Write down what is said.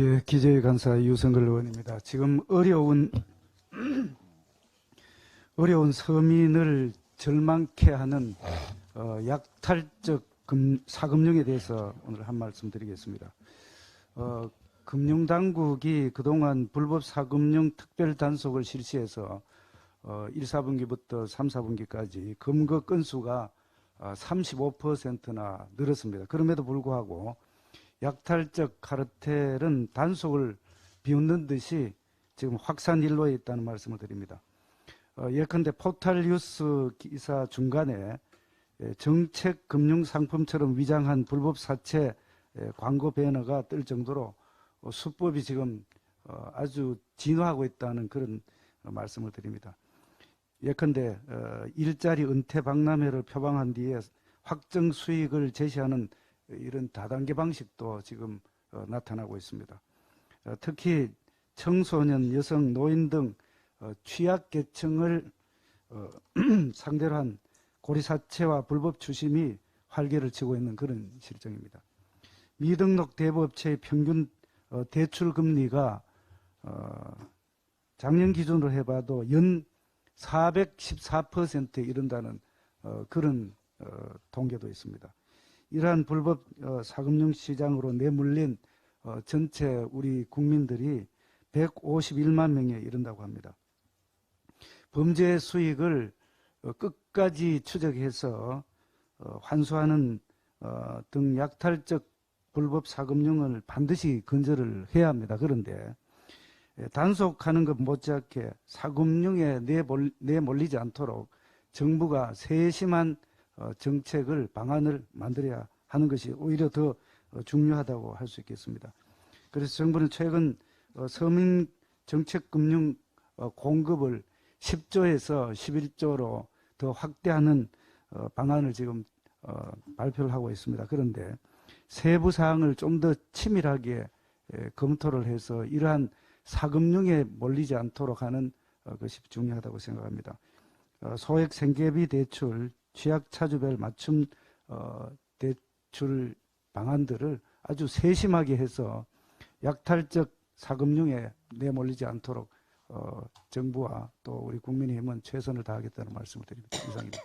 예, 기재위 간사 유성글 의원입니다. 지금 어려운 어려운 서민을 절망케 하는 어, 약탈적 금, 사금융에 대해서 오늘 한 말씀 드리겠습니다. 어, 금융당국이 그동안 불법 사금융 특별 단속을 실시해서 어, 1, 4분기부터 3, 4분기까지 검거 건수가 어, 35%나 늘었습니다. 그럼에도 불구하고 약탈적 카르텔은 단속을 비웃는 듯이 지금 확산 일로에 있다는 말씀을 드립니다. 어, 예컨대 포탈 뉴스 기사 중간에 예, 정책 금융 상품처럼 위장한 불법 사채 예, 광고 배너가 뜰 정도로 어, 수법이 지금 어, 아주 진화하고 있다는 그런 어, 말씀을 드립니다. 예컨대 어, 일자리 은퇴 박람회를 표방한 뒤에 확정 수익을 제시하는 이런 다단계 방식도 지금 어, 나타나고 있습니다. 어, 특히 청소년, 여성, 노인 등 어, 취약 계층을 어, 상대로 한 고리사채와 불법 추심이 활개를 치고 있는 그런 실정입니다. 미등록 대부업체의 평균 어, 대출 금리가 어, 작년 기준으로 해봐도 연 414%에 이른다는 어, 그런 어, 통계도 있습니다. 이러한 불법 어, 사금융 시장으로 내몰린 어, 전체 우리 국민들이 151만 명에 이른다고 합니다. 범죄 수익을 어, 끝까지 추적해서 어, 환수하는 어, 등 약탈적 불법 사금융을 반드시 근절을 해야 합니다. 그런데 예, 단속하는 것 못지않게 사금융에 내몰, 내몰리지 않도록 정부가 세심한 어, 정책을 방안을 만들어야 하는 것이 오히려 더 어, 중요하다고 할 수 있겠습니다. 그래서 정부는 최근 어, 서민 정책 금융 어, 공급을 10조에서 11조로 더 확대하는 어, 방안을 지금 어, 발표를 하고 있습니다. 그런데 세부 사항을 좀 더 치밀하게 예, 검토를 해서 이러한 사금융에 몰리지 않도록 하는 어, 것이 중요하다고 생각합니다. 어, 소액 생계비 대출, 취약 차주별 맞춤 어, 대출 방안들을 아주 세심하게 해서 약탈적 사금융에 내몰리지 않도록 어, 정부와 또 우리 국민의힘은 최선을 다하겠다는 말씀을 드립니다. 이상입니다.